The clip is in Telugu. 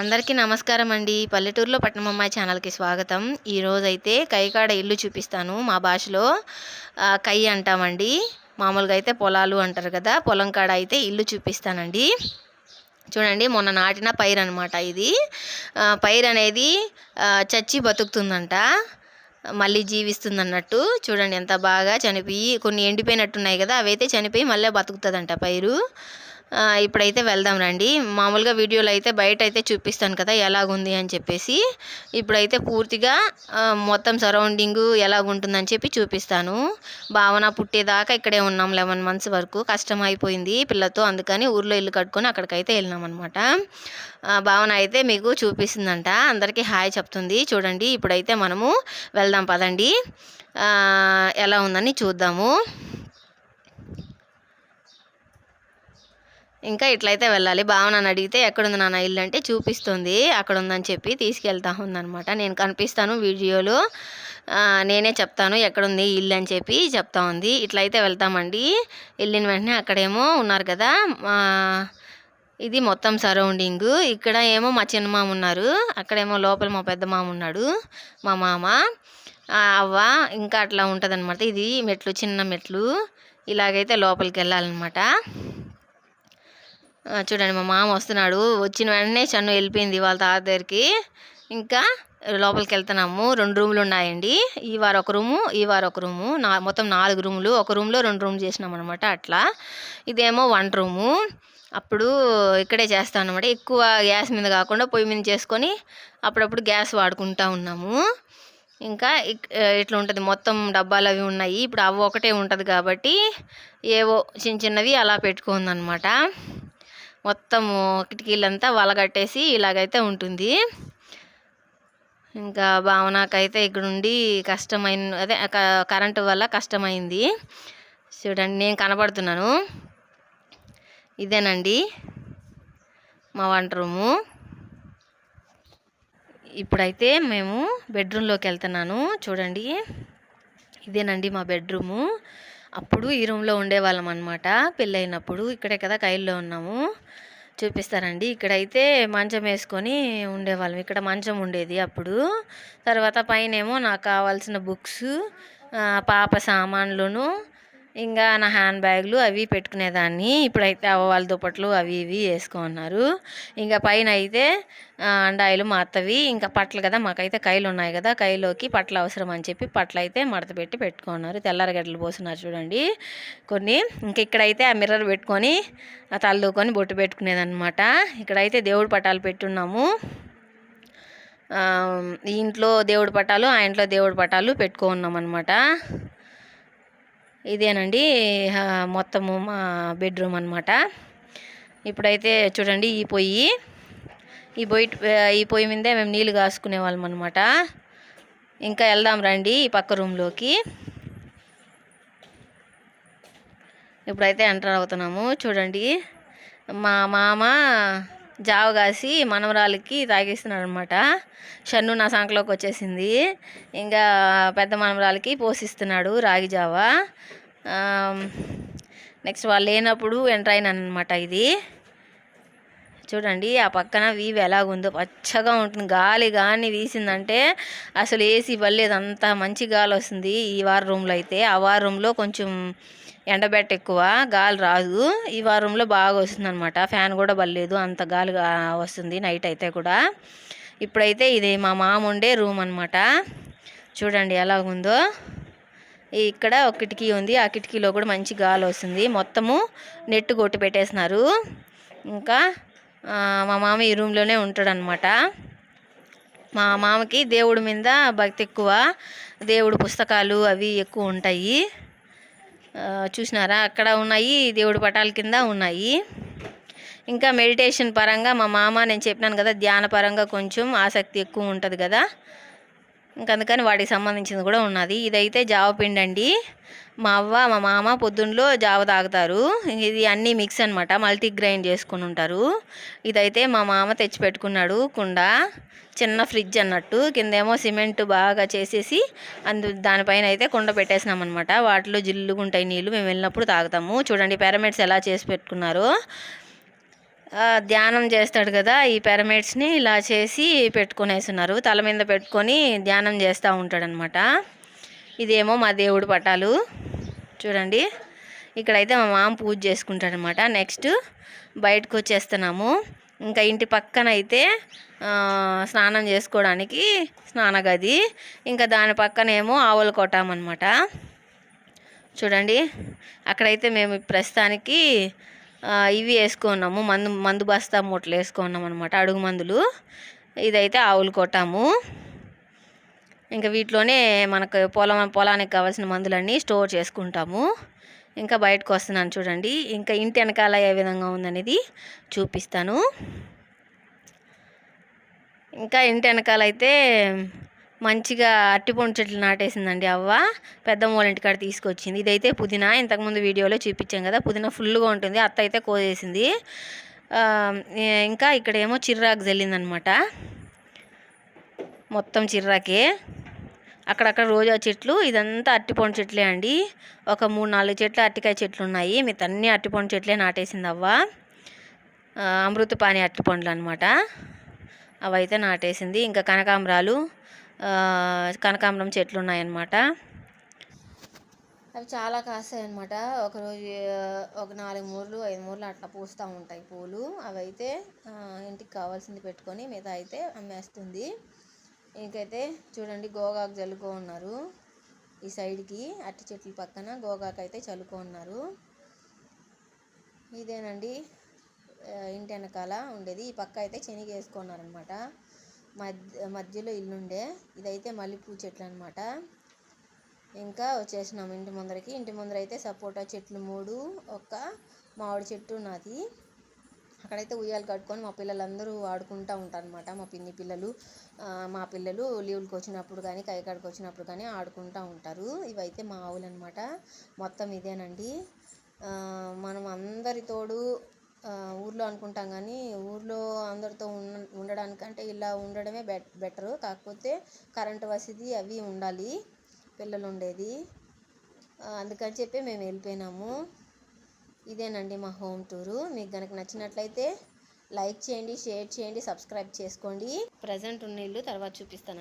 అందరికీ నమస్కారం అండి. పల్లెటూరులో పట్నమమ్మాయి ఛానల్కి స్వాగతం. ఈరోజైతే కైకాడ ఇల్లు చూపిస్తాను మా భాషలో. కై అంటామండి. మామూలుగా అయితే పొలాలు అంటారు కదా పొలం కాడ అయితే ఇల్లు చూపిస్తానండి. చూడండి మొన్న నాటిన పైరు అనమాట ఇది. పైరు అనేది చచ్చి బతుకుతుందంట. మళ్ళీ జీవిస్తుంది అన్నట్టు చూడండి ఎంత బాగా చనిపోయి కొన్ని ఎండిపోయినట్టున్నాయి కదా అవైతే చనిపోయి మళ్ళీ బతుకుతుందంట పైరు. ఇప్పుడైతే వెళ్దాం రండి. మామూలుగా వీడియోలో అయితే బయట అయితే చూపిస్తాను కదా ఎలాగుంది అని చెప్పేసి. ఇప్పుడైతే పూర్తిగా మొత్తం సరౌండింగ్ ఎలాగుంటుందని చెప్పి చూపిస్తాను. భావన పుట్టేదాకా ఇక్కడే ఉన్నాం లెవెన్ మంత్స్ వరకు. కష్టం అయిపోయింది పిల్లతో అందుకని ఊర్లో ఇల్లు కట్టుకొని అక్కడికైతే వెళ్ళినాం అనమాట భావన అయితే మీకు చూపిస్తుందంట. అందరికీ హాయ్ చెప్తుంది. చూడండి ఇప్పుడైతే మనము వెళ్దాం పదండి. ఎలా ఉందని చూద్దాము. ఇంకా ఇట్లయితే వెళ్ళాలి. భావన అని అడిగితే ఎక్కడుంది నాన్న ఇల్లు అంటే చూపిస్తుంది. అక్కడ ఉందని చెప్పి తీసుకెళ్తా ఉందనమాట నేను కనిపిస్తాను వీడియోలో. నేనే చెప్తాను ఎక్కడుంది ఇల్లు అని చెప్పి చెప్తా ఉంది. ఇట్లయితే వెళ్తామండి. వెళ్ళిన వెంటనే అక్కడేమో ఉన్నారు కదా. ఇది మొత్తం సరౌండింగ్. ఇక్కడ ఏమో మా చిన్న మామ ఉన్నారు. అక్కడేమో లోపల మా పెద్ద మామ ఉన్నాడు. మా మామ. అవ్వ ఇంకా అట్లా ఉంటుంది ఇది మెట్లు చిన్న మెట్లు. ఇలాగైతే లోపలికి వెళ్ళాలన్నమాట. చూడండి మా మామ వస్తున్నాడు. వచ్చిన వెంటనే చన్ను వెళ్ళిపోయింది వాళ్ళ తాత దగ్గరికి. ఇంకా లోపలికి వెళ్తున్నాము. రెండు రూములు ఉన్నాయండి. ఈ వారు ఒక రూము ఈ వారు ఒక రూము. నా మొత్తం నాలుగు రూములు. ఒక రూమ్లో రెండు రూమ్లు చేసినాం అనమాట అట్లా. ఇదేమో వన్ రూము. అప్పుడు ఇక్కడే చేస్తాం అనమాట ఎక్కువ గ్యాస్ మీద కాకుండా పొయ్యి మీద చేసుకొని అప్పుడప్పుడు గ్యాస్ వాడుకుంటా ఉన్నాము. ఇంకా ఇట్లా ఉంటుంది. మొత్తం డబ్బాలు అవి ఉన్నాయి. ఇప్పుడు అవి ఒకటే ఉంటుంది కాబట్టి ఏవో చిన్న చిన్నవి అలా పెట్టుకుందనమాట మొత్తము కిటికీలంతా వలగట్టేసి ఇలాగైతే ఉంటుంది. ఇంకా భావనకైతే ఇక్కడుండి కష్టమైన అదే క- కరెంటు వల్ల కష్టమైంది. చూడండి నేను కనబడుతున్నాను. ఇదేనండి మా వంట రూము. ఇప్పుడైతే మేము బెడ్రూమ్లోకి వెళ్తున్నాను. చూడండి ఇదేనండి మా బెడ్రూము. అప్పుడు ఈ రూమ్లో ఉండేవాళ్ళం అనమాట పెళ్ళైనప్పుడు ఇక్కడే కదా కైల్లో ఉన్నాము. చూపిస్తారండి ఇక్కడైతే మంచం వేసుకొని ఉండేవాళ్ళం. ఇక్కడ మంచం ఉండేది అప్పుడు. తర్వాత పైన ఏమో నాకు కావాల్సిన బుక్స్ పాప సామాన్లును ఇంకా నా హ్యాండ్ బ్యాగ్లు అవి పెట్టుకునేదాన్ని. ఇప్పుడైతే అవ్వ వాళ్ళ దుప్పట్లు అవి ఇవి వేసుకున్నారు. ఇంకా పైన అయితే అండాయిలు మా అత్తవి. ఇంకా పట్లు కదా మాకైతే కైలు ఉన్నాయి కదా కైలోకి పట్లు అవసరం అని చెప్పి పట్లు అయితే మడత పెట్టి పెట్టుకున్నారు. తెల్లారగడ్డలు పోస్తున్నారు చూడండి. కొన్ని ఇంకా ఇక్కడైతే ఆ మిర్రర్ పెట్టుకొని ఆ తలదూకొని బొట్టు పెట్టుకునేదన్నమాట. ఇక్కడైతే దేవుడు పటాలు పెట్టున్నాము. ఈ ఇంట్లో దేవుడి పటాలు ఆ ఇంట్లో దేవుడి పటాలు పెట్టుకున్నాం అనమాట ఇదేనండి మొత్తము మా బెడ్రూమ్ అనమాట ఇప్పుడైతే చూడండి ఈ పొయ్యి. ఈ పొయ్యి ఈ పొయ్యి మీదే మేము నీళ్ళు కాసుకునే వాళ్ళం అనమాట ఇంకా వెళ్దాం రండి ఈ పక్క రూమ్లోకి ఇప్పుడైతే ఎంటర్ అవుతున్నాము. చూడండి మా మామ జావ కాసి మనవరాలకి తాగిస్తున్నాడు అనమాట షన్ను నా సంకలోకి వచ్చేసింది. ఇంకా పెద్ద మనవరాలకి పోషిస్తున్నాడు రాగి జావ. నెక్స్ట్ వాళ్ళు లేనప్పుడు ఎంటర్ అయినాను అనమాట ఇది. చూడండి ఆ పక్కన వీవ్ ఎలాగుందో. పచ్చగా ఉంటుంది. గాలి కానీ వీసిందంటే అసలు ఏసీ పర్లేదు అంత మంచి గాలి వస్తుంది ఈ వార్ రూమ్లో అయితే. ఆ వార్ రూమ్లో కొంచెం ఎండబెట్ట ఎక్కువ గాలి రాదు. ఈ వారంలో బాగా వస్తుంది అనమాట ఫ్యాన్ కూడా బలేదు అంత గాలి వస్తుంది నైట్ అయితే కూడా. ఇప్పుడైతే ఇది మా మామ ఉండే రూమ్ అనమాట చూడండి ఎలా ఉందో. ఇక్కడ ఒక కిటికీ ఉంది. ఆ కిటికీలో కూడా మంచి గాలి వస్తుంది. మొత్తము నెట్ కొట్టి పెట్టేసినారు. ఇంకా మా మామ ఈ రూమ్లోనే ఉంటాడనమాట మా మామకి దేవుడి మీద భక్తి ఎక్కువ. దేవుడు పుస్తకాలు అవి ఎక్కువ ఉంటాయి. చూసినారా? అక్కడ ఉన్నాయి దేవుడి పటాల కింద ఉన్నాయి. ఇంకా మెడిటేషన్ పరంగా మా మామ నేను చెప్పినాను కదా ధ్యాన పరంగా కొంచెం ఆసక్తి ఎక్కువ ఉంటుంది కదా. అందుకని వాటికి సంబంధించింది కూడా ఉన్నది. ఇదైతే జావ పిండి అండి మా అవ్వ మా మామ పొద్దున్నలో జావ తాగుతారు. ఇది అన్నీ మిక్స్ అనమాట మల్టీ గ్రైండ్ చేసుకుని ఉంటారు. ఇదైతే మా మామ తెచ్చి పెట్టుకున్నాడు కుండ. చిన్న ఫ్రిడ్జ్ అన్నట్టు. కిందేమో సిమెంట్ బాగా చేసేసి అందు దానిపైన అయితే కుండ పెట్టేసినాం అనమాట వాటిలో జిల్లుగుంటాయి నీళ్ళు మేము వెళ్ళినప్పుడు తాగుతాము. చూడండి పిరమిడ్స్ ఎలా చేసి పెట్టుకున్నారో. ధ్యానం చేస్తాడు కదా ఈ పిరమిడ్స్ని ఇలా చేసి పెట్టుకునేస్తున్నారు తల మీద పెట్టుకొని ధ్యానం చేస్తూ ఉంటాడనమాట ఇదేమో మా దేవుడు పటాలు. చూడండి ఇక్కడైతే మా మామ పూజ చేసుకుంటాడనమాట నెక్స్ట్ బయటకు వచ్చేస్తున్నాము. ఇంకా ఇంటి పక్కన అయితే స్నానం చేసుకోవడానికి స్నాన గది ఇంకా దాని పక్కనేమో ఆవులు కొట్టామన్నమాట. చూడండి అక్కడైతే మేము ప్రస్తుతానికి ఇవి వేసుకున్నాము. మందు మందు బస్తా మూటలు వేసుకున్నాం అనమాట అడుగు మందులు. ఇదైతే ఆవులు కొట్టాము. ఇంకా వీటిలోనే మనకు పొలం పొలానికి కావాల్సిన మందులన్నీ స్టోర్ చేసుకుంటాము. ఇంకా బయటకు వస్తున్నాను చూడండి. ఇంకా ఇంటి వెనకాల ఏ విధంగా ఉందనేది చూపిస్తాను. ఇంకా ఇంటి వెనకాల అయితే మంచిగా అట్టిపండు చెట్లు నాటేసిందండి అవ్వ. పెద్దమ్మ వాళ్ళ ఇంటికాడ తీసుకొచ్చింది. ఇదైతే పుదీనా. ఇంతకుముందు వీడియోలో చూపించాం కదా పుదీనా ఫుల్గా ఉంటుంది. అత్త అయితే కోసేసింది. ఇంకా ఇంకా ఇక్కడేమో చిర్రాకు జల్లిందనమాట. మొత్తం చిర్రాకే. అక్కడక్కడ రోజా చెట్లు. ఇదంతా అరటిపండు చెట్లే అండి. ఒక మూడు నాలుగు చెట్లు అరటికాయ చెట్లు ఉన్నాయి. మిగతా అన్ని అరటిపండు చెట్లే నాటేసింది అవ్వ. అమృతపాణి అరటిపండ్లు అనమాట అవైతే నాటేసింది. ఇంకా కనకాంబరాలు కనకాంబరం చెట్లు ఉన్నాయన్నమాట అవి చాలా కాస్తాయి అనమాట ఒకరోజు ఒక నాలుగు మూరలు ఐదు మూరలు అట్లా పూస్తూ ఉంటాయి పూలు. అవి అయితే ఇంటికి కావాల్సింది పెట్టుకొని మిగతా అయితే అమ్మేస్తుంది. ఇంకైతే చూడండి గోగాకు చల్లుకో ఉన్నారు. ఈ సైడ్కి అట్టి చెట్ల పక్కన గోగాకు అయితే చల్లుకో ఉన్నారు. ఇదేనండి ఇంటి వెనకాల ఉండేది. ఈ పక్క అయితే చెనిగేసుకున్నారనమాట మధ్య మధ్యలో ఇల్లుండే. ఇదైతే మల్లెపూ చెట్లు అనమాట ఇంకా వచ్చేసినాం ఇంటి ముందరకి. ఇంటి ముందర అయితే సపోటా చెట్లు మూడు ఒక మామిడి చెట్టు నాది. అక్కడైతే ఉయ్యాలు కట్టుకొని మా పిల్లలందరూ ఆడుకుంటూ ఉంటారు అనమాట మా పిన్ని పిల్లలు మా పిల్లలు లీవులకు వచ్చినప్పుడు కానీ కైకాడికి వచ్చినప్పుడు కానీ ఆడుకుంటూ ఉంటారు. ఇవైతే మా ఆవులు అనమాట మొత్తం ఇదేనండి. మనం అందరి తోడు ఊర్లో అనుకుంటాం కానీ ఊర్లో అందరితో ఉన్న ఉండడానికంటే ఇలా ఉండడమే బె బెటరు. కాకపోతే కరెంటు వసతి అవి ఉండాలి పిల్లలు ఉండేది అందుకని చెప్పి మేము వెళ్ళిపోయినాము. ఇదేనండి మా హోమ్ టూరు. మీకు కనుక నచ్చినట్లయితే లైక్ చేయండి షేర్ చేయండి సబ్స్క్రైబ్ చేసుకోండి. ప్రజెంట్ ఉన్న ఇల్లు తర్వాత చూపిస్తాను